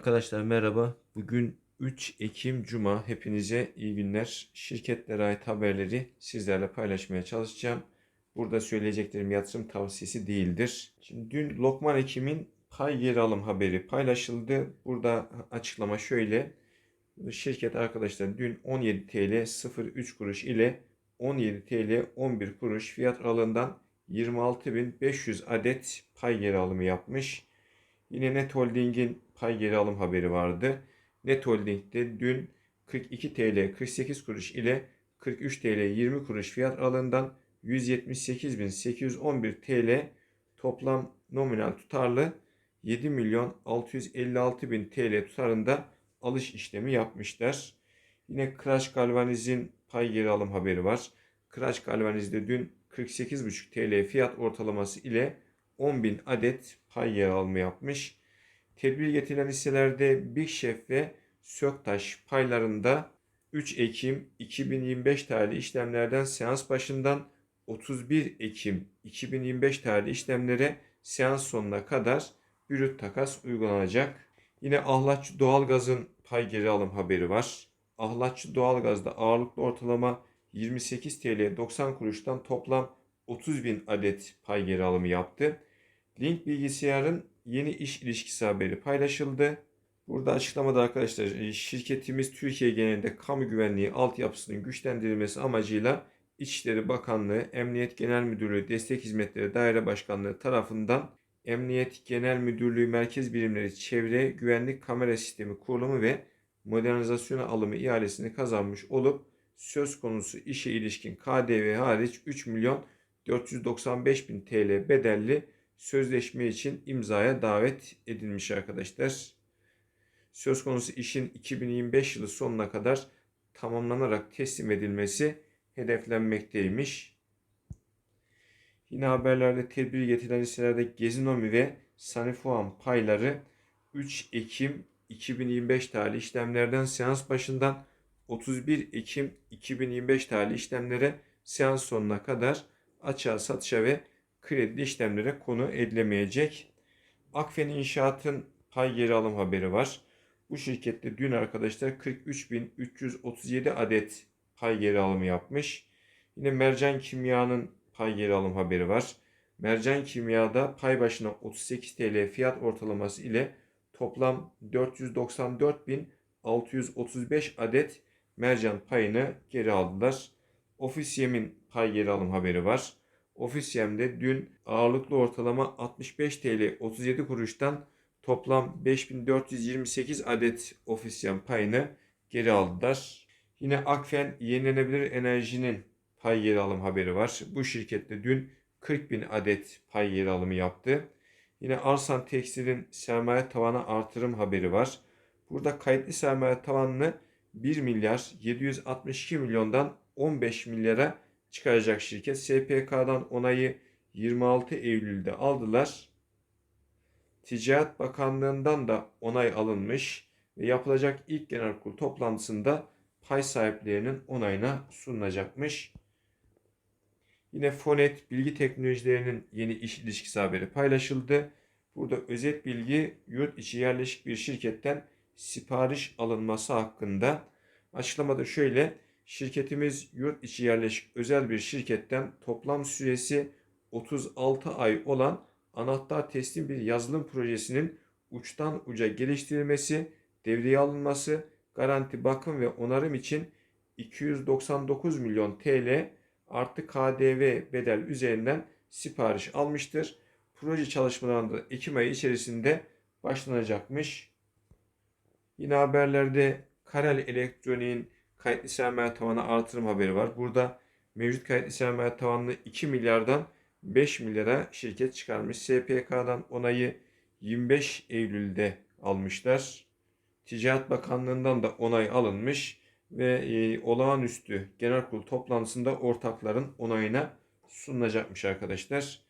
Arkadaşlar merhaba. Bugün 3 Ekim Cuma. Hepinize iyi günler. Şirketlere ait haberleri sizlerle paylaşmaya çalışacağım. Burada söyleyeceklerim yatırım tavsiyesi değildir. Şimdi dün Lokman Ekim'in pay geri alım haberi paylaşıldı. Burada açıklama şöyle. Şirket arkadaşlar dün 17 TL 03 kuruş ile 17 TL 11 kuruş fiyat aralığından 26.500 adet pay geri alımı yapmış. Yine Net Holding'in pay geri alım haberi vardı. Net Holding'de dün 42 TL 48 kuruş ile 43 TL 20 kuruş fiyat aralığından 178.811 TL toplam nominal tutarlı 7 milyon 656 bin TL tutarında alış işlemi yapmışlar. Yine Crash Galvaniz'in pay geri alım haberi var. Crash Galvaniz'de dün 48,5 TL fiyat ortalaması ile 10.000 adet pay yer alımı yapmış. Tedbir getirilen hisselerde Big Chef ve Söktaş paylarında 3 Ekim 2025 tarihli işlemlerden seans başından 31 Ekim 2025 tarihli işlemlere seans sonuna kadar brüt takas uygulanacak. Yine Ahlatçı Doğalgaz'ın pay geri alım haberi var. Ahlatçı Doğalgaz'da ağırlıklı ortalama 28 TL 90 kuruştan toplam 30 bin adet pay geri alımı yaptı. Link bilgisayarın yeni iş ilişkisi haberi paylaşıldı. Burada açıklamada arkadaşlar e, şirketimiz Türkiye genelinde kamu güvenliği altyapısının güçlendirilmesi amacıyla İçişleri Bakanlığı, Emniyet Genel Müdürlüğü, Destek Hizmetleri Daire Başkanlığı tarafından Emniyet Genel Müdürlüğü Merkez Birimleri Çevre Güvenlik Kamera Sistemi kurulumu ve modernizasyona alımı ihalesini kazanmış olup söz konusu işe ilişkin KDV hariç 3 milyon 495 bin TL bedelli sözleşme için imzaya davet edilmiş arkadaşlar. Söz konusu işin 2025 yılı sonuna kadar tamamlanarak teslim edilmesi hedeflenmekteymiş. Yine haberlerde tedbir getirilen hisselerde Gezinomi ve Sanifuam payları 3 Ekim 2025 tarihli işlemlerden seans başından 31 Ekim 2025 tarihli işlemlere seans sonuna kadar açığa satışa ve kredi işlemlere konu edilemeyecek. Akfen İnşaat'ın pay geri alım haberi var. Bu şirkette dün arkadaşlar 43.337 adet pay geri alımı yapmış. Yine Mercan Kimya'nın pay geri alım haberi var. Mercan Kimya'da pay başına 38 TL fiyat ortalaması ile toplam 494.635 adet mercan payını geri aldılar. Ofis Yem'in pay geri alım haberi var. Ofis Yem'de dün ağırlıklı ortalama 65 TL 37 kuruştan toplam 5428 adet ofis yem payını geri aldılar. Yine Akfen yenilenebilir enerjinin pay geri alım haberi var. Bu şirkette dün 40 bin adet pay geri alımı yaptı. Yine Arsan Tekstil'in sermaye tavanı artırım haberi var. Burada kayıtlı sermaye tavanını 1 milyar 762 milyondan 15 milyara çıkaracak şirket. SPK'dan onayı 26 Eylül'de aldılar. Ticaret Bakanlığı'ndan da onay alınmış ve yapılacak ilk genel kurul toplantısında pay sahiplerinin onayına sunulacakmış. Yine Fonet Bilgi Teknolojilerinin yeni iş ilişkisi haberi paylaşıldı. Burada özet bilgi yurt içi yerleşik bir şirketten sipariş alınması hakkında açıklamada şöyle şirketimiz yurt içi yerleşik özel bir şirketten toplam süresi 36 ay olan anahtar teslim bir yazılım projesinin uçtan uca geliştirilmesi, devreye alınması, garanti bakım ve onarım için 299 milyon TL artı KDV bedel üzerinden sipariş almıştır. Proje çalışmalarında Ekim ayı içerisinde başlanacakmış. Yine haberlerde Karel Elektronik'in kayıtlı sermaye tavanı artırım haberi var. Burada mevcut kayıtlı sermaye tavanını 2 milyardan 5 milyara şirket çıkarmış. SPK'dan onayı 25 Eylül'de almışlar. Ticaret Bakanlığı'ndan da onay alınmış ve e, olağanüstü genel kurul toplantısında ortakların onayına sunulacakmış arkadaşlar.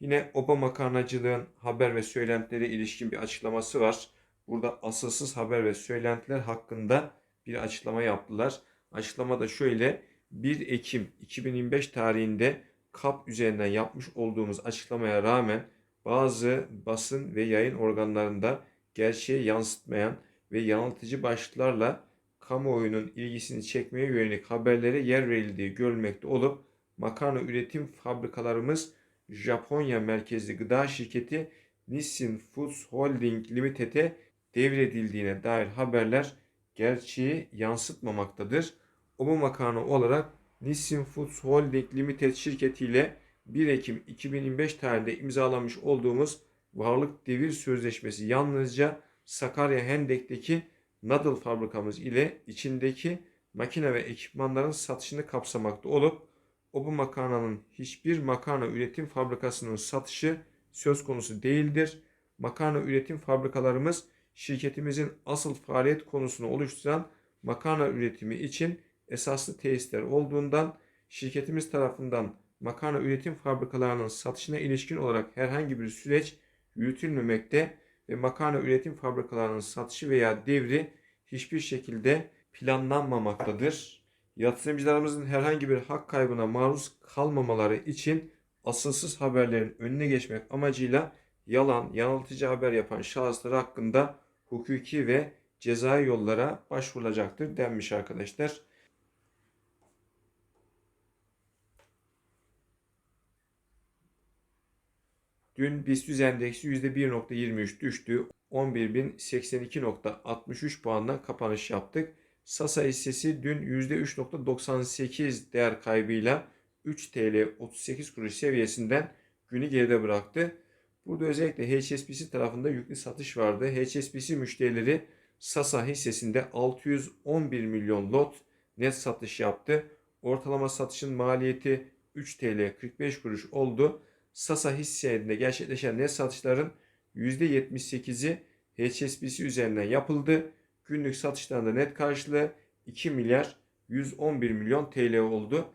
Yine Obama makarnacılığın haber ve söylentileri ilişkin bir açıklaması var. Burada asılsız haber ve söylentiler hakkında bir açıklama yaptılar. Açıklamada şöyle 1 Ekim 2025 tarihinde KAP üzerinden yapmış olduğumuz açıklamaya rağmen bazı basın ve yayın organlarında gerçeği yansıtmayan ve yanıltıcı başlıklarla kamuoyunun ilgisini çekmeye yönelik haberlere yer verildiği görülmekte olup makarna üretim fabrikalarımız Japonya merkezli gıda şirketi Nissin Foods Holding Limited'e devredildiğine dair haberler gerçeği yansıtmamaktadır. Oba makarna olarak Nissin Foods Holding Limited şirketiyle 1 Ekim 2025 tarihinde imzalamış olduğumuz varlık devir sözleşmesi yalnızca Sakarya Hendek'teki Nadal fabrikamız ile içindeki makine ve ekipmanların satışını kapsamakta olup Oba makarnanın hiçbir makarna üretim fabrikasının satışı söz konusu değildir. Makarna üretim fabrikalarımız şirketimizin asıl faaliyet konusunu oluşturan makarna üretimi için esaslı tesisler olduğundan şirketimiz tarafından makarna üretim fabrikalarının satışına ilişkin olarak herhangi bir süreç yürütülmemekte ve makarna üretim fabrikalarının satışı veya devri hiçbir şekilde planlanmamaktadır. Yatırımcılarımızın herhangi bir hak kaybına maruz kalmamaları için asılsız haberlerin önüne geçmek amacıyla yalan, yanıltıcı haber yapan şahıslar hakkında hukuki ve cezai yollara başvurulacaktır denmiş arkadaşlar. Dün BIST endeksi %1.23 düştü. 11.082.63 puanla kapanış yaptık. Sasa hissesi dün %3.98 değer kaybıyla 3 TL 38 kuruş seviyesinden günü geride bıraktı. Burada özellikle HSBC tarafında yüklü satış vardı. HSBC müşterileri Sasa hissesinde 611 milyon lot net satış yaptı. Ortalama satışın maliyeti 3 TL 45 kuruş oldu. Sasa hisselerinde gerçekleşen net satışların %78'i HSBC üzerinden yapıldı. Günlük satışlarında net karşılığı 2 milyar 111 milyon TL oldu.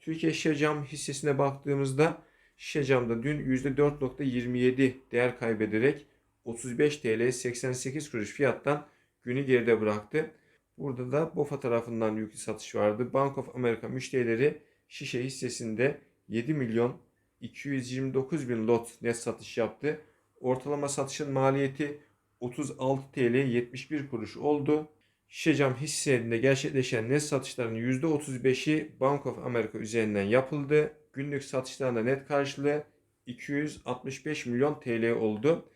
Türkiye Şişecam hissesine baktığımızda Şişecam'da dün %4.27 değer kaybederek 35 TL 88 kuruş fiyattan günü geride bıraktı. Burada da BOFA tarafından yüklü satış vardı. Bank of America müşterileri şişe hissesinde 7 milyon 229 bin lot net satış yaptı. Ortalama satışın maliyeti 36 TL 71 kuruş oldu. Şişecam hisselerinde gerçekleşen net satışların %35'i Bank of America üzerinden yapıldı. Günlük satışlarında net karşılığı 265 milyon TL oldu.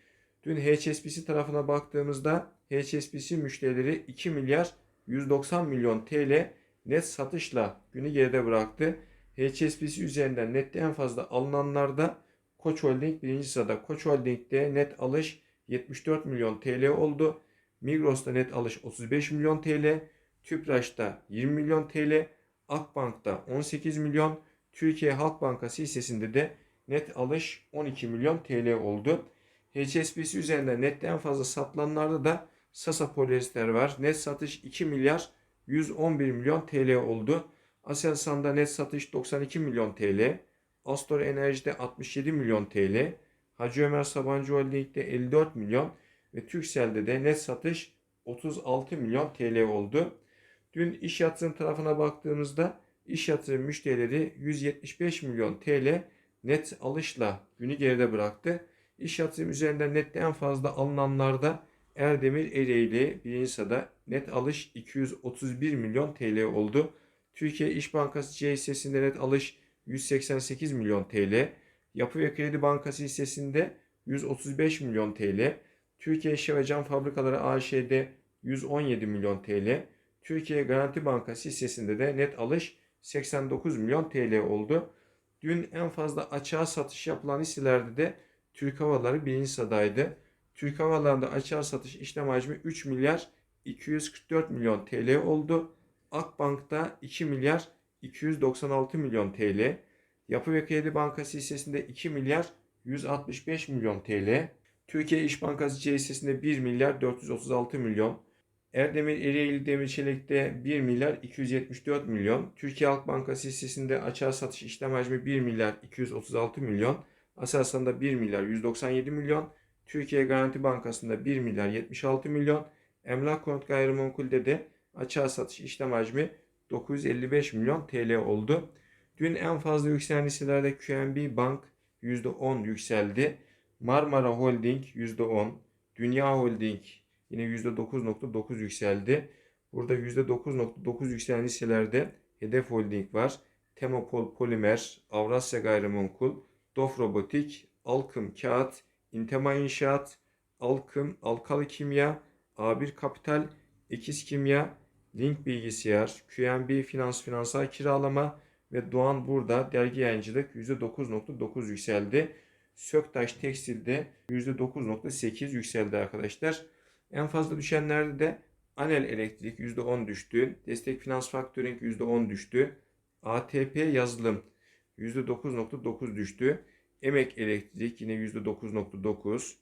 Dün HSBC tarafına baktığımızda HSBC müşterileri 2 milyar 190 milyon TL net satışla günü geride bıraktı. HSBC üzerinden nette en fazla alınanlarda Koç Holding birinci sırada. Koç Holding'de net alış 74 milyon TL oldu. Migros'ta net alış 35 milyon TL. Tüpraş'ta 20 milyon TL. Akbank'ta 18 milyon. Türkiye Halk Bankası hissesinde de net alış 12 milyon TL oldu. HSBC üzerinden nette en fazla satılanlarda da Sasa Polyester var. Net satış 2 milyar 111 milyon TL oldu. Aselsan'da net satış 92 milyon TL. Astor Enerji'de 67 milyon TL. Hacı Ömer Sabancı Holding'de 54 milyon ve Türkcell'de de net satış 36 milyon TL oldu. Dün iş yatırım tarafına baktığımızda iş yatırım müşterileri 175 milyon TL net alışla günü geride bıraktı. İş yatırım üzerinden nette en fazla alınanlarda Erdemir Ereğli birinci sırada net alış 231 milyon TL oldu. Türkiye İş Bankası C hissesinde net alış 188 milyon TL. Yapı ve Kredi Bankası hissesinde 135 milyon TL. Türkiye Şişe Cam Fabrikaları AŞ'de 117 milyon TL. Türkiye Garanti Bankası hissesinde de net alış 89 milyon TL oldu. Dün en fazla açığa satış yapılan hisselerde de Türk Havaları birinci sıradaydı. Türk Havaları'nda açığa satış işlem hacmi 3 milyar 244 milyon TL oldu. Akbank'ta 2 milyar 296 milyon TL. Yapı ve Kredi Bankası hissesinde 2 milyar 165 milyon TL. Türkiye İş Bankası C hissesinde 1 milyar 436 milyon. Erdemir Ereğli Demir Çelik'te 1 milyar 274 milyon. Türkiye Halk Bankası hissesinde açığa satış işlem hacmi 1 milyar 236 milyon. Aselsan'da 1 milyar 197 milyon. Türkiye Garanti Bankası'nda 1 milyar 76 milyon. Emlak Konut Gayrimenkul'de de açığa satış işlem hacmi 955 milyon TL oldu. Dün en fazla yükselen hisselerde QNB Bank %10 yükseldi. Marmara Holding %10, Dünya Holding yine %9.9 yükseldi. Burada %9.9 yükselen hisselerde Hedef Holding var. Temopol Polimer, Avrasya Gayrimenkul, Dof Robotik, Alkım Kağıt, İntema İnşaat, Alkım, Alkalı Kimya, A1 Kapital, Ekiz Kimya, Link Bilgisayar, QNB Finans Finansal Kiralama ve Doğan Burada Dergi Yayıncılık %9.9 yükseldi. Söktaş Tekstil'de %9.8 yükseldi arkadaşlar. En fazla düşenlerde de Anel Elektrik %10 düştü. Destek Finans Factoring %10 düştü. ATP Yazılım %9.9 düştü. Emek Elektrik yine %9.9.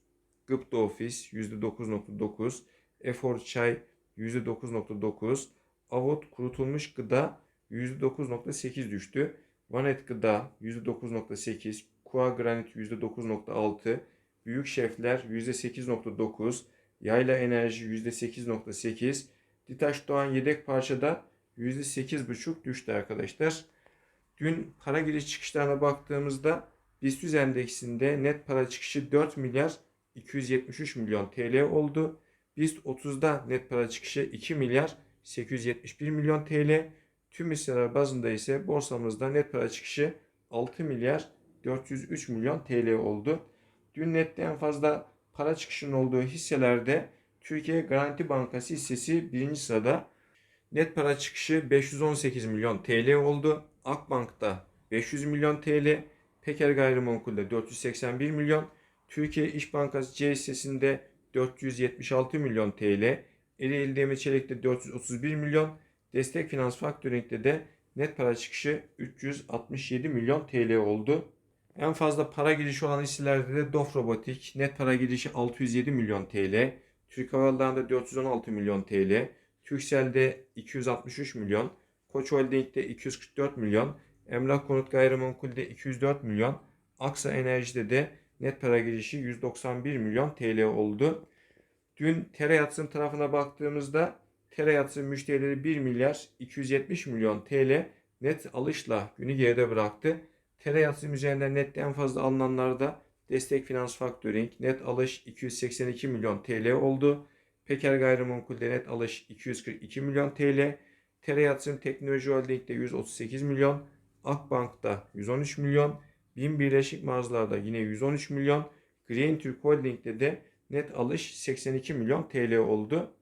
Gıpta Ofis %9.9. Efor Çay %9.9. Avot Kurutulmuş Gıda %9.8 düştü. Vanet Gıda %9.8. Kua Granit %9.6. Büyük Şefler %8.9. Yayla Enerji %8.8. Ditaş Doğan yedek parçada %8.5 düştü arkadaşlar. Dün para giriş çıkışlarına baktığımızda BIST endeksinde net para çıkışı 4 milyar 273 milyon TL oldu. BIST 30'da net para çıkışı 2 milyar 871 milyon TL. Tüm hisseler bazında ise borsamızda net para çıkışı 6 milyar 403 milyon TL oldu. Dün nette en fazla para çıkışının olduğu hisselerde Türkiye Garanti Bankası hissesi birinci sırada. Net para çıkışı 518 milyon TL oldu. Akbank'ta 500 milyon TL, Peker Gayrimenkul'de 481 milyon, Türkiye İş Bankası C hissesinde 476 milyon TL, Ereğli Demir Çelik'te 431 milyon, Destek Finans Factoring'de de net para çıkışı 367 milyon TL oldu. En fazla para girişi olan hisselerde de Dof Robotik. Net para girişi 607 milyon TL, Türk Hava Yolları'nda 416 milyon TL, Türkcell'de 263 milyon, Koç Holding'de 244 milyon, Emlak Konut Gayrimenkul'de 204 milyon, Aksa Enerji'de de net para girişi 191 milyon TL oldu. Dün Tera Yatırım tarafına baktığımızda Tera Yatırım müşterileri 1 milyar 270 milyon TL net alışla günü geride bıraktı. Tera Yatırım üzerinden nette en fazla alınanlarda Destek Finans Factoring net alış 282 milyon TL oldu. Peker Gayrimenkul'de net alış 242 milyon TL. Tera Yatırım Teknoloji Holding'de 138 milyon. Akbank'ta 113 milyon. Bin Birleşik Mağazalar'da yine 113 milyon. Green Türk Holding'de de net alış 82 milyon TL oldu.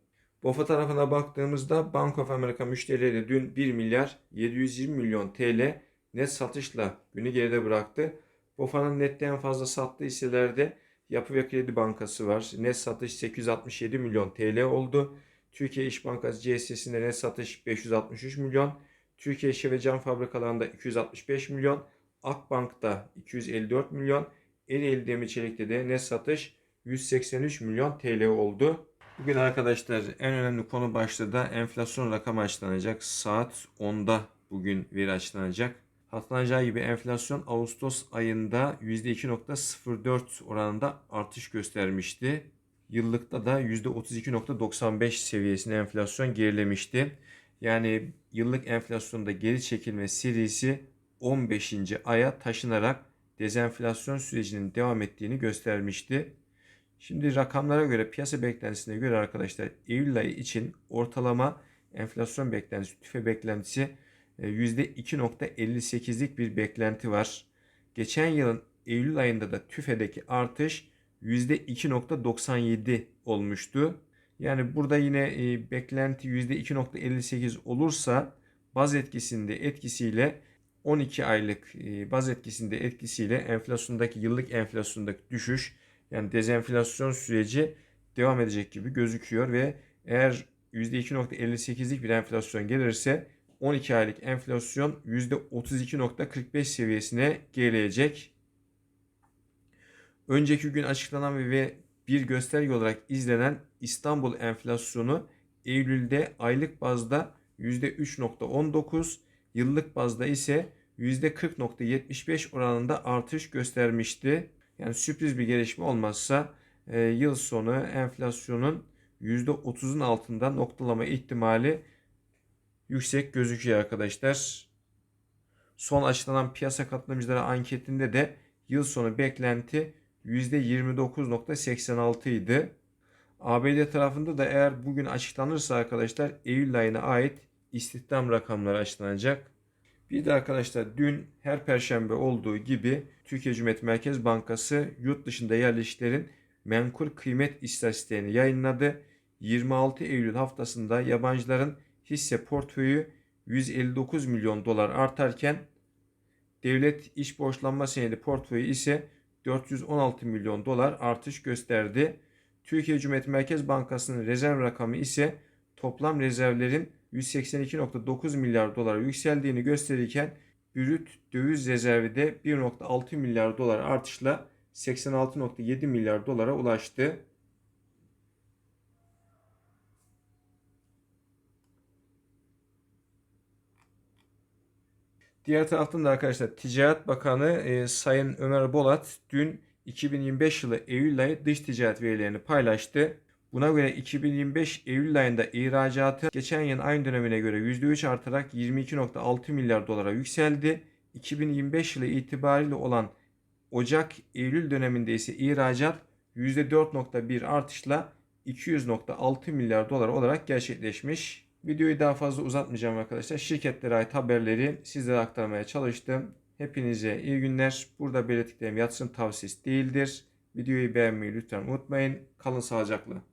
BOFA tarafına baktığımızda Bank of America müşterileri dün 1 milyar 720 milyon TL net satışla günü geride bıraktı. BOFA'nın nette en fazla sattığı hisselerde Yapı ve Kredi Bankası var. Net satış 867 milyon TL oldu. Türkiye İş Bankası CSS'inde net satış 563 milyon. Türkiye İşe ve Cam Fabrikalarında 265 milyon. Akbank'ta 254 milyon. Ereğli Demir Çelik'te de net satış 183 milyon TL oldu. Bugün arkadaşlar en önemli konu başlığı da enflasyon rakamı açıklanacak. Saat 10'da bugün veri açıklanacak. Hatlanacağı gibi enflasyon Ağustos ayında %2.04 oranında artış göstermişti. Yıllıkta da %32.95 seviyesinde enflasyon gerilemişti. Yani yıllık enflasyonda geri çekilme serisi 15. aya taşınarak dezenflasyon sürecinin devam ettiğini göstermişti. Şimdi rakamlara göre piyasa beklentisine göre arkadaşlar Eylül ayı için ortalama enflasyon beklentisi, tüfe beklentisi %2.58'lik bir beklenti var. Geçen yılın Eylül ayında da tüfedeki artış %2.97 olmuştu. Yani burada yine e, beklenti %2.58 olursa baz etkisinde etkisiyle 12 aylık e, baz etkisinde etkisiyle enflasyondaki yıllık enflasyondaki düşüş yani dezenflasyon süreci devam edecek gibi gözüküyor ve eğer %2.58'lik bir enflasyon gelirse 12 aylık enflasyon %32.45 seviyesine gelecek. Önceki gün açıklanan ve bir gösterge olarak izlenen İstanbul enflasyonu Eylül'de aylık bazda %3.19, yıllık bazda ise %40.75 oranında artış göstermişti. Yani sürpriz bir gelişme olmazsa e, yıl sonu enflasyonun %30'un altında noktalama ihtimali yüksek gözüküyor arkadaşlar. Son açıklanan piyasa katılımcıları anketinde de yıl sonu beklenti %29.86 idi. ABD tarafında da eğer bugün açıklanırsa arkadaşlar Eylül ayına ait istihdam rakamları açıklanacak. Bir de arkadaşlar dün her perşembe olduğu gibi Türkiye Cumhuriyet Merkez Bankası yurt dışında yerleşiklerin menkul kıymet istatistiğini yayınladı. 26 Eylül haftasında yabancıların hisse portföyü 159 milyon dolar artarken devlet iş borçlanma senedi portföyü ise 416 milyon dolar artış gösterdi. Türkiye Cumhuriyet Merkez Bankası'nın rezerv rakamı ise toplam rezervlerin 182.9 milyar dolara yükseldiğini gösterirken brüt döviz rezervi de 1.6 milyar dolar artışla 86.7 milyar dolara ulaştı. Diğer taraftan da arkadaşlar Ticaret Bakanı e, Sayın Ömer Bolat dün 2025 yılı Eylül ayı dış ticaret verilerini paylaştı. Buna göre 2025 Eylül ayında ihracatı geçen yıl aynı dönemine göre %3 artarak 22.6 milyar dolara yükseldi. 2025 yılı itibariyle olan Ocak-Eylül döneminde ise ihracat %4.1 artışla 200.6 milyar dolar olarak gerçekleşmiş. Videoyu daha fazla uzatmayacağım arkadaşlar. Şirketlere ait haberleri sizlere aktarmaya çalıştım. Hepinize iyi günler. Burada belirttiklerim yatırım tavsiyesi değildir. Videoyu beğenmeyi lütfen unutmayın. Kalın sağlıcakla.